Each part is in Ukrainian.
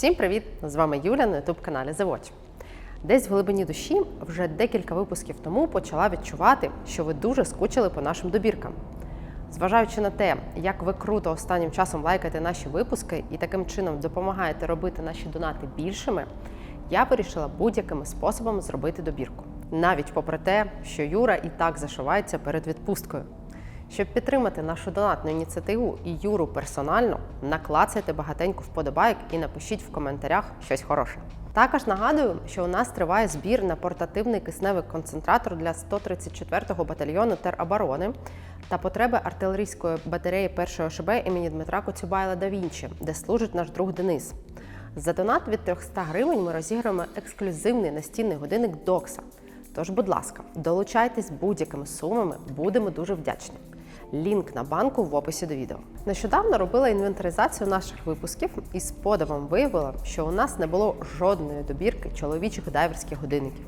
Всім привіт! З вами Юля на youtube каналі Watch. Десь в глибині душі вже декілька випусків тому почала відчувати, що ви дуже скучили по нашим добіркам. Зважаючи на те, як ви круто останнім часом лайкаєте наші випуски і таким чином допомагаєте робити наші донати більшими, я вирішила будь-якими способами зробити добірку. Навіть попри те, що Юра і так зашивається перед відпусткою. Щоб підтримати нашу донатну ініціативу і Юру персонально, наклацайте багатенько вподобайок і напишіть в коментарях щось хороше. Також нагадую, що у нас триває збір на портативний кисневий концентратор для 134-го батальйону тероборони та потреби артилерійської батареї першої ОШБ імені Дмитра Коцюбайла да Вінчі, де служить наш друг Денис. За донат від 300 гривень ми розіграємо ексклюзивний настінний годинник Докса. Тож, будь ласка, долучайтесь будь-якими сумами, будемо дуже вдячні. Лінк на банку в описі до відео. Нещодавно робила інвентаризацію наших випусків і з подивом виявила, що у нас не було жодної добірки чоловічих дайверських годинників.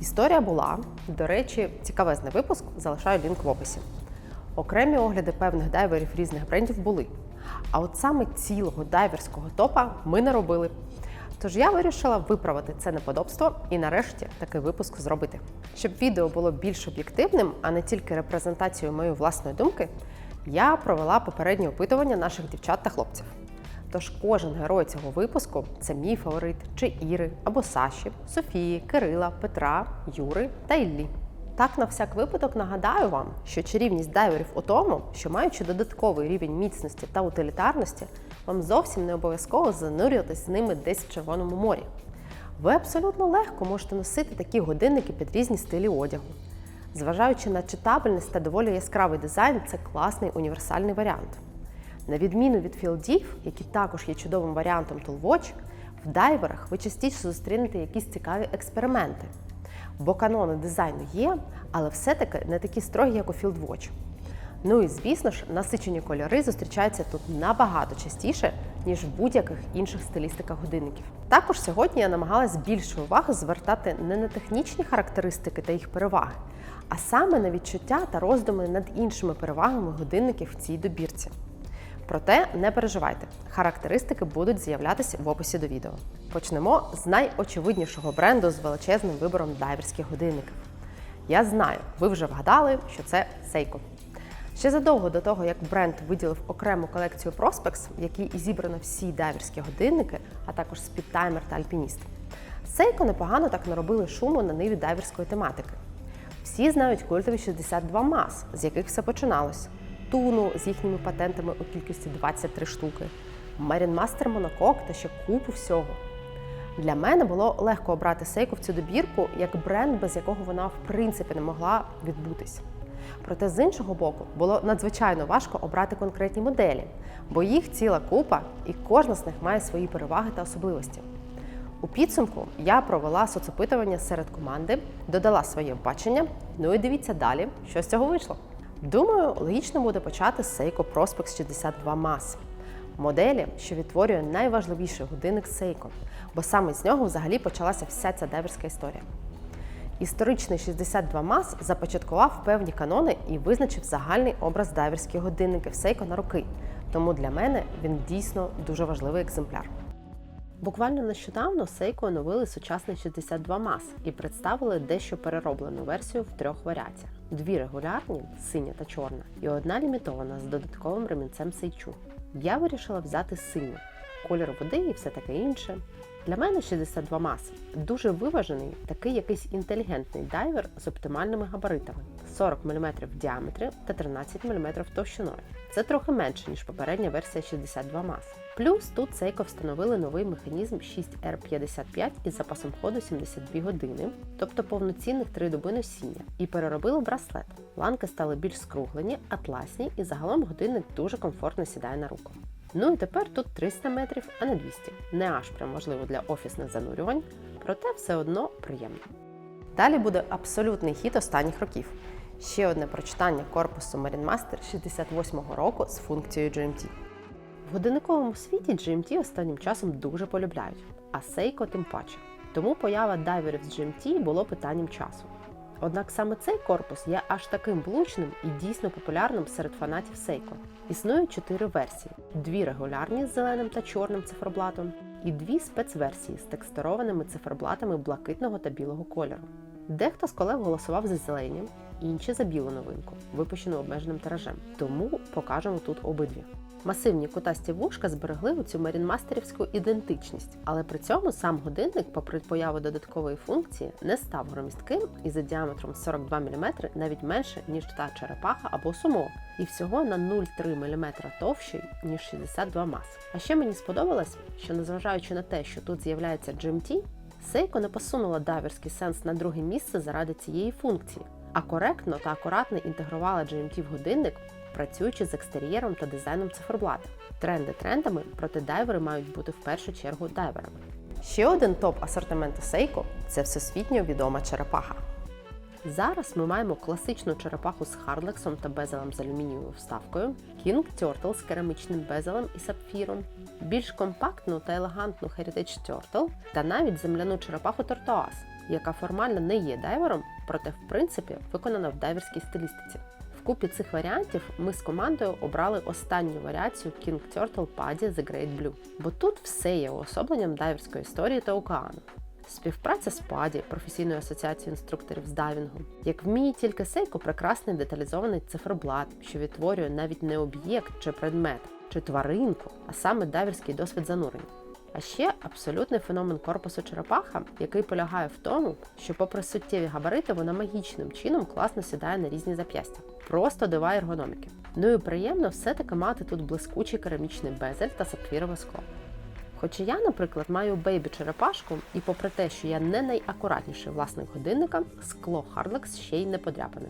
Історія була, до речі, цікавезний випуск, залишаю лінк в описі. Окремі огляди певних дайверів різних брендів були. А от саме цілого дайверського топа ми не робили. Тож я вирішила виправити це неподобство і нарешті такий випуск зробити. Щоб відео було більш об'єктивним, а не тільки репрезентацією моєї власної думки, я провела попереднє опитування наших дівчат та хлопців. Тож кожен герой цього випуску це мій фаворит, чи Іри або Саші, Софії, Кирила, Петра, Юри та Іллі. Так, на всяк випадок нагадаю вам, що чарівність дайверів у тому, що маючи додатковий рівень міцності та утилітарності, вам зовсім не обов'язково занурюватись з ними десь в Червоному морі. Ви абсолютно легко можете носити такі годинники під різні стилі одягу. Зважаючи на читабельність та доволі яскравий дизайн, це класний універсальний варіант. На відміну від філдів, які також є чудовим варіантом Toolwatch, в дайверах ви частіше зустрінете якісь цікаві експерименти. Бо канони дизайну є, але все-таки не такі строгі, як у FieldWatch. Ну і звісно ж, насичені кольори зустрічаються тут набагато частіше, ніж в будь-яких інших стилістиках годинників. Також сьогодні я намагалась більше уваги звертати не на технічні характеристики та їх переваги, а саме на відчуття та роздуми над іншими перевагами годинників в цій добірці. Проте не переживайте, характеристики будуть з'являтися в описі до відео. Почнемо з найочевиднішого бренду з величезним вибором дайверських годинників. Я знаю, ви вже вгадали, що це Seiko. Ще задовго до того, як бренд виділив окрему колекцію Prospex, в якій і зібрано всі дайверські годинники, а також спідтаймер та альпініст. Seiko непогано так наробили шуму на ниві дайверської тематики. Всі знають культові 62 мас, з яких все починалось. Туну з їхніми патентами у кількості 23 штуки, Master Monocoque та ще купу всього. Для мене було легко обрати Seiko в цю добірку як бренд, без якого вона в принципі не могла відбутися. Проте з іншого боку було надзвичайно важко обрати конкретні моделі, бо їх ціла купа, і кожна з них має свої переваги та особливості. У підсумку я провела соцопитування серед команди, додала своє бачення. Ну і дивіться далі, що з цього вийшло. Думаю, логічно буде почати з Seiko Prospex 62 Mass, моделі, що відтворює найважливіший годинник Seiko, бо саме з нього взагалі почалася вся ця дайверська історія. Історичний 62 мас започаткував певні канони і визначив загальний образ дайверських годинників Seiko на роки. Тому для мене він дійсно дуже важливий екземпляр. Буквально нещодавно Seiko оновили сучасний 62 мас і представили дещо перероблену версію в трьох варіаціях: дві регулярні, синя та чорна, і одна лімітована з додатковим ремінцем сейчу. Я вирішила взяти синю, кольор води і все таке інше. Для мене 62 мас дуже виважений, такий якийсь інтелігентний дайвер з оптимальними габаритами 40 мм в діаметрі та 13 мм товщиною. Це трохи менше, ніж попередня версія 62 мас. Плюс тут Seiko встановили новий механізм 6R55 із запасом ходу 72 години, тобто повноцінних 3 доби носіння, і переробили браслет. Ланки стали більш скруглені, атласні і загалом годинник дуже комфортно сідає на руку. Ну і тепер тут 300 метрів, а не 200. Не аж прям можливо для офісних занурювань, проте все одно приємно. Далі буде абсолютний хіт останніх років. Ще одне прочитання корпусу Marine Master 68-го року з функцією GMT. В годинниковому світі GMT останнім часом дуже полюбляють, а Seiko тим паче. Тому поява дайверів з GMT було питанням часу. Однак саме цей корпус є аж таким влучним і дійсно популярним серед фанатів Seiko. Існує чотири версії: дві регулярні з зеленим та чорним циферблатом, і дві спецверсії з текстурованими циферблатами блакитного та білого кольору. Дехто з колег голосував за зелені, інші за білу новинку, випущену обмеженим тиражем. Тому покажемо тут обидві. Масивні кутасті вушка зберегли у цю марінмастерівську ідентичність, але при цьому сам годинник, попри появу додаткової функції, не став громістким і за діаметром 42 мм навіть менше, ніж та черепаха або сумо, і всього на 0,3 мм товщий, ніж 62 мас. А ще мені сподобалось, що незважаючи на те, що тут з'являється GMT, Seiko не посунула дайверський сенс на друге місце заради цієї функції, а коректно та акуратно інтегрувала GMT в годинник, працюючи з екстер'єром та дизайном циферблата. Тренди трендами, проте дайвери мають бути в першу чергу дайверами. Ще один топ асортименту Seiko – це всесвітньо відома черепаха. Зараз ми маємо класичну черепаху з харлексом та безелем з алюмінієвою вставкою, King Turtle з керамічним безелем і сапфіром, більш компактну та елегантну Heritage Turtle та навіть земляну черепаху Tortoise, яка формально не є дайвером, проте в принципі виконана в дайверській стилістиці. Вкупі цих варіантів ми з командою обрали останню варіацію King Turtle Paddy The Great Blue, бо тут все є уособленням дайверської історії та океану. Співпраця з ПАДі, професійною асоціацією інструкторів з дайвінгу, як вміє тільки Сейко, прекрасний деталізований циферблат, що відтворює навіть не об'єкт чи предмет, чи тваринку, а саме дайверський досвід занурення. А ще абсолютний феномен корпусу черепаха, який полягає в тому, що, попри суттєві габарити, вона магічним чином класно сідає на різні зап'ястя. Просто дива ергономіки. Ну і приємно все-таки мати тут блискучий керамічний безель та сапфірове скло. Хоча я, наприклад, маю бейбі черепашку, і попри те, що я не найакуратніший власник годинника, скло Hardlex ще й не подряпане.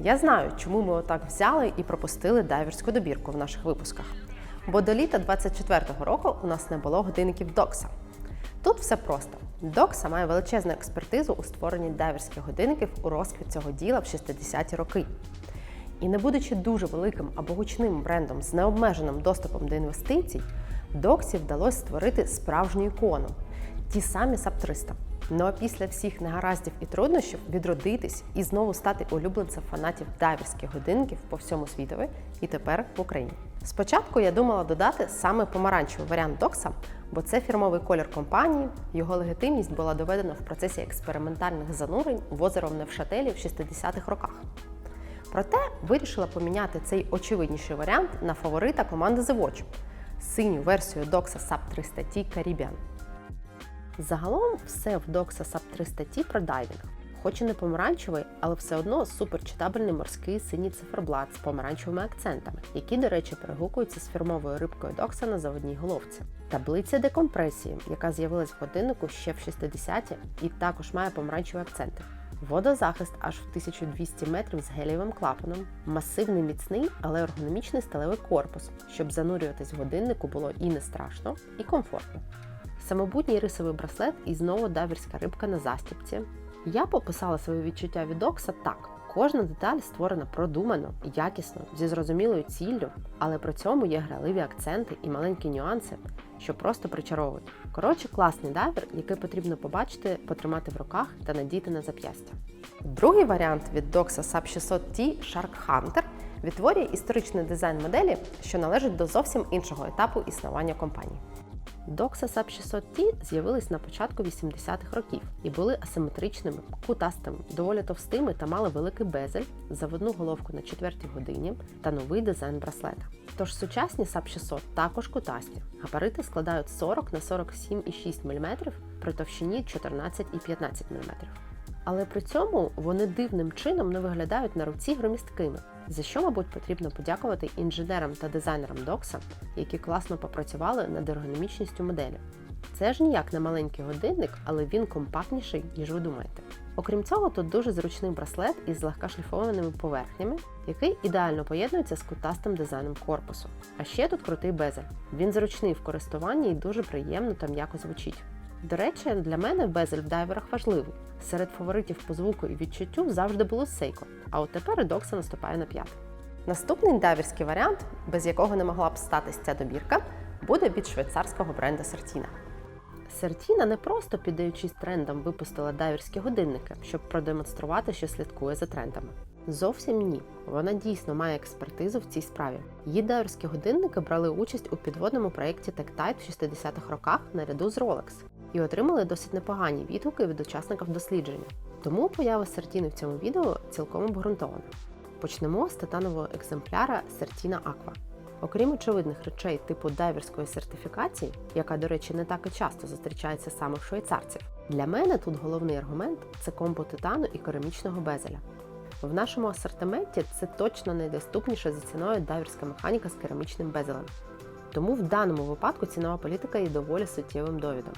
Я знаю, чому ми отак взяли і пропустили дайверську добірку в наших випусках. Бо до літа 24-го року у нас не було годинників Докса. Тут все просто. Докса має величезну експертизу у створенні дайверських годинників у розквіт цього діла в 60-ті роки. І не будучи дуже великим або гучним брендом з необмеженим доступом до інвестицій, Доксі вдалося створити справжню ікону ті самі SAP 300. Ну а після всіх негараздів і труднощів відродитись і знову стати улюбленцем фанатів дайверських годинників по всьому світові і тепер в Україні. Спочатку я думала додати саме помаранчевий варіант Докса, бо це фірмовий колір компанії. Його легітимність була доведена в процесі експериментальних занурень в озеро Невшателі в 60-х роках. Проте вирішила поміняти цей очевидніший варіант на фаворита команди The Watch – синю версію Doxa SAP 300T Caribbean. Загалом все в Doxa SAP 300T про дайвінг. Хоч і не помаранчевий, але все одно суперчитабельний морський синій циферблат з помаранчевими акцентами, які, до речі, перегукуються з фірмовою рибкою Doxa на заводній головці. Таблиця декомпресії, яка з'явилась в годиннику ще в 60-ті і також має помаранчеві акценти. Водозахист аж в 1200 метрів з гелієвим клапаном, масивний міцний, але ергономічний сталевий корпус, щоб занурюватись в годиннику було і не страшно, і комфортно. Самобутній рисовий браслет і знову давірська рибка на застібці. Я пописала свої відчуття від Окса так. Кожна деталь створена продумано, якісно, зі зрозумілою ціллю, але при цьому є граливі акценти і маленькі нюанси, що просто причаровують. Коротше, класний дайвер, який потрібно побачити, потримати в руках та надіти на зап'ястя. Другий варіант від Doxa SAP 600 T Shark Hunter відтворює історичний дизайн моделі, що належить до зовсім іншого етапу існування компанії. Doxa SAP 600 T з'явились на початку 80-х років і були асиметричними, кутастими, доволі товстими та мали великий безель, заводну головку на четвертій годині та новий дизайн браслета. Тож сучасні SAP 600 також кутасті. Габарити складають 40 на 47,6 мм при товщині 14 і 15 мм. Але при цьому вони дивним чином не виглядають на руці громісткими, за що, мабуть, потрібно подякувати інженерам та дизайнерам Докса, які класно попрацювали над ергономічністю моделі. Це ж ніяк не маленький годинник, але він компактніший, ніж ви думаєте. Окрім цього, тут дуже зручний браслет із легка шліфованими поверхнями, який ідеально поєднується з кутастим дизайном корпусу. А ще тут крутий безель. Він зручний в користуванні і дуже приємно та м'яко звучить. До речі, для мене безель в дайверах важливий. Серед фаворитів по звуку і відчуттю завжди було Seiko, а от тепер і Doxa наступає на п'ят. Наступний дайверський варіант, без якого не могла б статись ця добірка, буде від швейцарського бренду Sertina. Sertina не просто піддаючись трендам випустила дайверські годинники, щоб продемонструвати, що слідкує за трендами. Зовсім ні. Вона дійсно має експертизу в цій справі. Її дайверські годинники брали участь у підводному проєкті Tectite в 60-х роках наряду з Rolex і отримали досить непогані відгуки від учасників дослідження. Тому поява Сертіни в цьому відео цілком обґрунтована. Почнемо з титанового екземпляра Сертіна Aqua. Окрім очевидних речей типу дайверської сертифікації, яка, до речі, не так і часто зустрічається саме в швейцарців, для мене тут головний аргумент це комбо титану і керамічного безеля. В нашому асортименті це точно найдоступніша за ціною дайверська механіка з керамічним безелем. Тому в даному випадку цінова політика є доволі суттєвим довідом.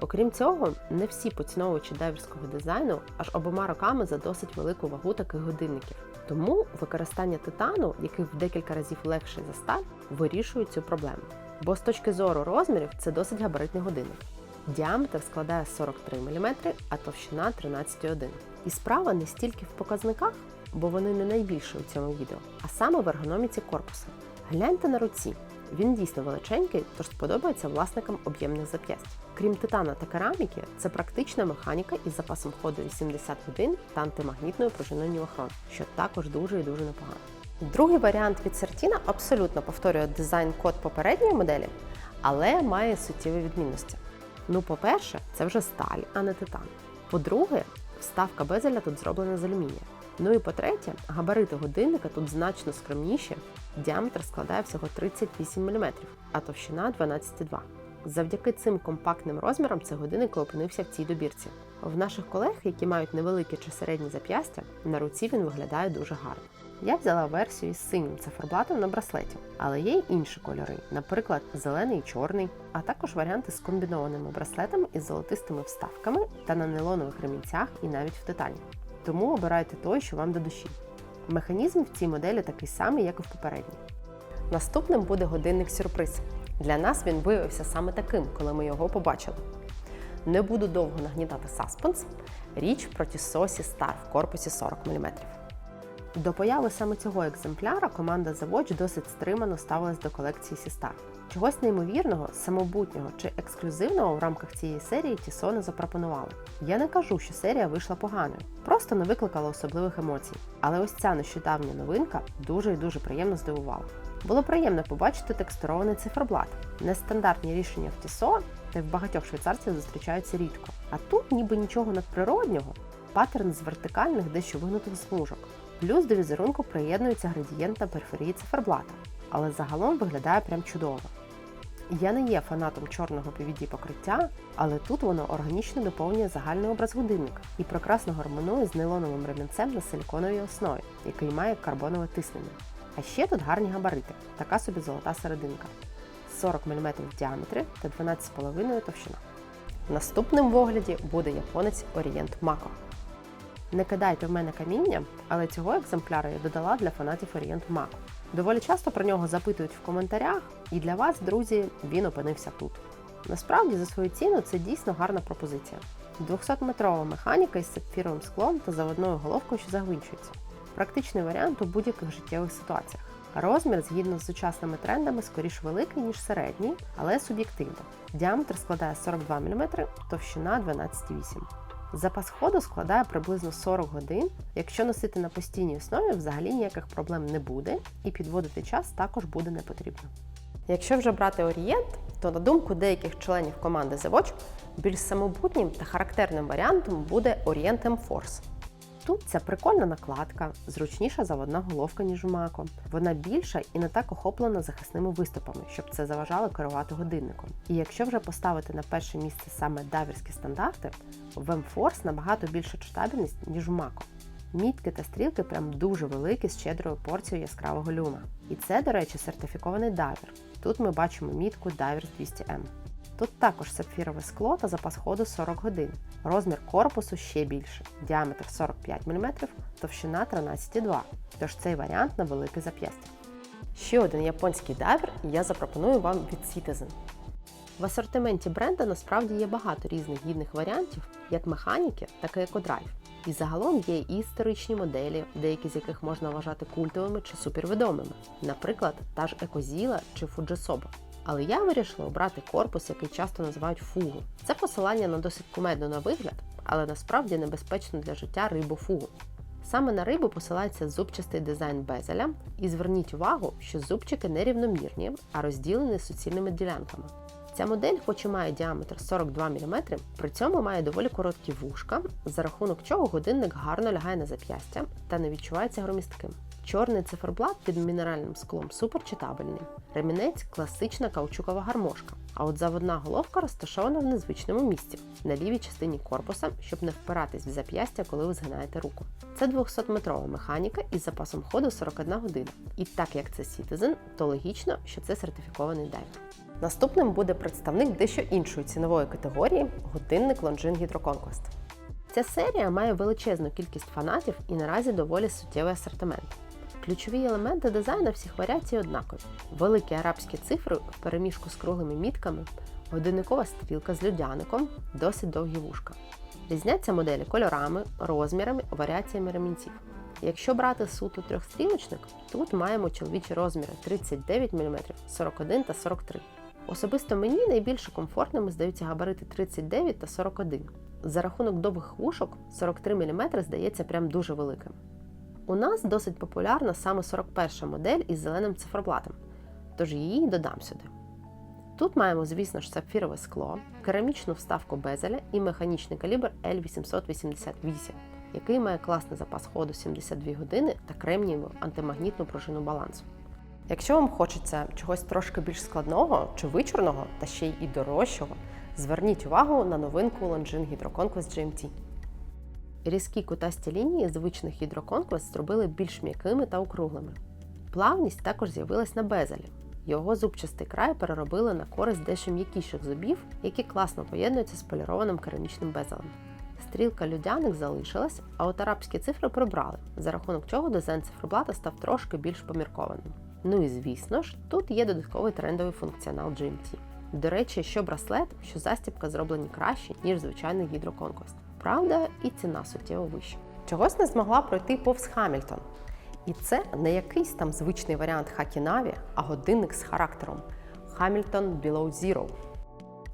Окрім цього, не всі поціновувачі дайверського дизайну аж обома роками за досить велику вагу таких годинників. Тому використання титану, який в декілька разів легший за сталь, вирішує цю проблему. Бо з точки зору розмірів це досить габаритний годинник. Діаметр складає 43 мм, а товщина 13,1 І справа не стільки в показниках, бо вони не найбільші у цьому відео, а саме в ергономіці корпуса. Гляньте на руці. Він дійсно величенький, тож сподобається власникам об'ємних зап'ясть. Крім титана та кераміки, це практична механіка із запасом ходу 80 годин та антимагнітною пружиною нівохрон, що також дуже і дуже непогано. Другий варіант від Certina абсолютно повторює дизайн-код попередньої моделі, але має суттєві відмінності. Ну, по-перше, це вже сталь, а не титан. По-друге, вставка безеля тут зроблена з алюмінія. Ну і по-третє, габарити годинника тут значно скромніші, діаметр складає всього 38 мм, а товщина 12,2 Завдяки цим компактним розмірам цей годинник опинився в цій добірці. В наших колег, які мають невелике чи середні зап'ястя, на руці він виглядає дуже гарно. Я взяла версію із синім циферблатом на браслеті, але є й інші кольори, наприклад, зелений і чорний, а також варіанти з комбінованими браслетами із золотистими вставками та на нейлонових ремінцях і навіть в титані. Тому обирайте той, що вам до душі. Механізм в цій моделі такий самий, як і в попередній. Наступним буде годинник сюрприз. Для нас він виявився саме таким, коли ми його побачили. Не буду довго нагнітати саспенс. Річ про Tissot Star в корпусі 40 мм. До появи саме цього екземпляра команда The Watch досить стримано ставилась до колекції Сістар. Чогось неймовірного, самобутнього чи ексклюзивного в рамках цієї серії Tissot не запропонували. Я не кажу, що серія вийшла поганою, просто не викликала особливих емоцій. Але ось ця нещодавня новинка дуже і дуже приємно здивувала. Було приємно побачити текстурований циферблат. Нестандартні рішення в та й в багатьох швейцарців зустрічаються рідко. А тут ніби нічого надприроднього, паттерн з вертикальних дещо вигнутих смужок. Плюс до візерунку приєднується градієнт на периферії циферблата, але загалом виглядає прям чудово. Я не є фанатом чорного PVD покриття, але тут воно органічно доповнює загальний образ годинника і прекрасно гармонує з нейлоновим ремінцем на силіконовій основі, який має карбонове тиснення. А ще тут гарні габарити, така собі золота серединка. 40 мм в діаметрі та 12,5 товщина. Наступним в огляді буде японець Orient Mako. Не кидайте в мене каміння, але цього екземпляра я додала для фанатів Orient Mako. Доволі часто про нього запитують в коментарях, і для вас, друзі, він опинився тут. Насправді, за свою ціну це дійсно гарна пропозиція. 200-метрова механіка із сапфіровим склом та заводною головкою, що загвинчується. Практичний варіант у будь-яких життєвих ситуаціях. Розмір, згідно з сучасними трендами, скоріш великий, ніж середній, але суб'єктивно. Діаметр складає 42 мм, товщина 12,8 Запас ходу складає приблизно 40 годин. Якщо носити на постійній основі, взагалі ніяких проблем не буде, і підводити час також буде не потрібно. Якщо вже брати Орієнт, то на думку деяких членів команди The Watch, більш самобутнім та характерним варіантом буде Orient M-Force. Тут ця прикольна накладка, зручніша заводна головка, ніж у Мако. Вона більша і не так охоплена захисними виступами, щоб це заважало керувати годинником. І якщо вже поставити на перше місце саме дайверські стандарти, в M-Force набагато більша читабельність, ніж у Мако. Мітки та стрілки прям дуже великі з щедрою порцією яскравого люма. І це, до речі, сертифікований дайвер. Тут ми бачимо мітку Divers 200M. Тут також сапфірове скло та запас ходу 40 годин. Розмір корпусу ще більший, діаметр 45 мм, товщина 13,2 тож цей варіант на велике зап'ястя. Ще один японський дайвер я запропоную вам від Citizen. В асортименті бренда насправді є багато різних гідних варіантів, як механіки, так і екодрайв. І загалом є і історичні моделі, деякі з яких можна вважати культовими чи супервідомими, наприклад, та ж Екозіла чи Фуджесоба. Але я вирішила обрати корпус, який часто називають фугу. Це посилання на досить кумедно на вигляд, але насправді небезпечно для життя рибу фугу. Саме на рибу посилається зубчастий дизайн безеля, і зверніть увагу, що зубчики не рівномірні, а розділені суцільними ділянками. Ця модель, хоч і має діаметр 42 мм, при цьому має доволі короткі вушка, за рахунок чого годинник гарно лягає на зап'ястя та не відчувається громістким. Чорний циферблат під мінеральним склом суперчитабельний. Ремінець класична каучукова гармошка. А от заводна головка розташована в незвичному місці на лівій частині корпуса, щоб не впиратись в зап'ястя, коли ви згинаєте руку. Це 200-метрова механіка із запасом ходу 41 година. І так як це Citizen, то логічно, що це сертифікований дайвер. Наступним буде представник дещо іншої цінової категорії годинник Longines Hydro Ця серія має величезну кількість фанатів і наразі доволі суттєвий асортимент. Ключові елементи дизайну всіх варіацій однакові: великі арабські цифри в переміжку з круглими мітками, годинникова стрілка з людяником, досить довгі вушка. Різняться моделі кольорами, розмірами, варіаціями ремінців. Якщо брати суто трьохстрілочник, тут маємо чоловічі розміри 39 мм, 41 та 43 Особисто мені найбільше комфортними здаються габарити 39 та 41. За рахунок довгих вушок 43 мм здається прям дуже великим. У нас досить популярна саме 41 модель із зеленим циферблатом, тож її додам сюди. Тут маємо, звісно ж, сапфірове скло, керамічну вставку безеля і механічний калібр L888, який має класний запас ходу 72 години та кремнієву антимагнітну пружину балансу. Якщо вам хочеться чогось трошки більш складного чи вичурного, та ще й і дорожчого, зверніть увагу на новинку Longines Hydro Conquest GMT. Різкі кутасті лінії звичних Conquest зробили більш м'якими та округлими. Плавність також з'явилась на безелі. Його зубчастий край переробили на користь дещо м'якіших зубів, які класно поєднуються з полірованим керамічним безелем. Стрілка людяник залишилась, а от арабські цифри прибрали, за рахунок чого дизайн циферблата став трошки більш поміркованим. Ну і звісно ж, тут є додатковий трендовий функціонал GMT. До речі, що браслет, що застібка зроблені краще, ніж звичайний Conquest. Правда, і ціна суттєво вища. Чогось не змогла пройти повз Хамільтон. І це не якийсь там звичний варіант Хакі-Наві, а годинник з характером Hamilton Below Zero.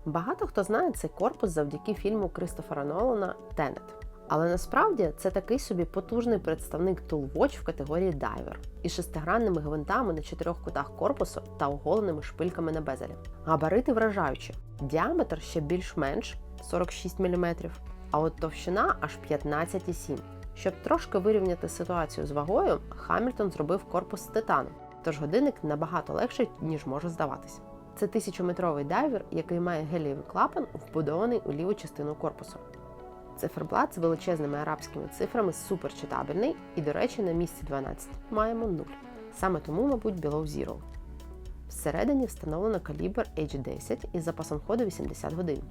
Багато хто знає цей корпус завдяки фільму Кристофера Нолана Тенет. Але насправді це такий собі потужний представник Tool Watch в категорії Diver із шестигранними гвинтами на чотирьох кутах корпусу та оголеними шпильками на безелі. Габарити вражаючі. Діаметр ще більш-менш 46 мм, а от товщина аж 15,7 Щоб трошки вирівняти ситуацію з вагою, Хамільтон зробив корпус з титану, тож годинник набагато легший, ніж може здаватися. Це тисячометровий дайвер, який має гелієвий клапан, вбудований у ліву частину корпусу. Циферблат з величезними арабськими цифрами суперчитабельний і, до речі, на місці 12 маємо 0. Саме тому, мабуть, Below Zero. Всередині встановлено калібр H10 із запасом ходу 80 годин.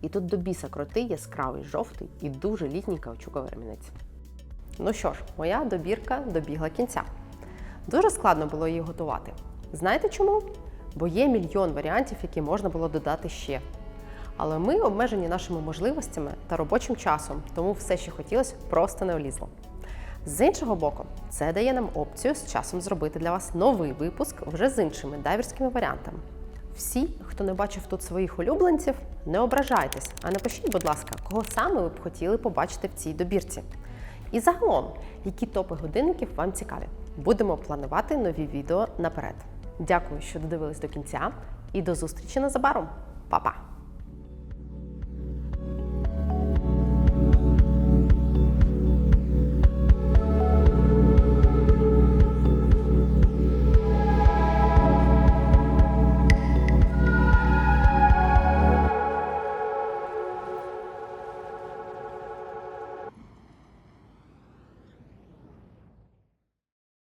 І тут до біса крутий яскравий жовтий і дуже літній каучуковий ремінець. Ну що ж, моя добірка добігла кінця. Дуже складно було її готувати. Знаєте чому? Бо є мільйон варіантів, які можна було додати ще. Але ми обмежені нашими можливостями та робочим часом, тому все, що хотілося, просто не влізло. З іншого боку, це дає нам опцію з часом зробити для вас новий випуск вже з іншими дайверськими варіантами. Всі, хто не бачив тут своїх улюбленців, не ображайтесь, а напишіть, будь ласка, кого саме ви б хотіли побачити в цій добірці. І загалом, які топи годинників вам цікаві. Будемо планувати нові відео наперед. Дякую, що додивились до кінця, і до зустрічі незабаром. Па-па!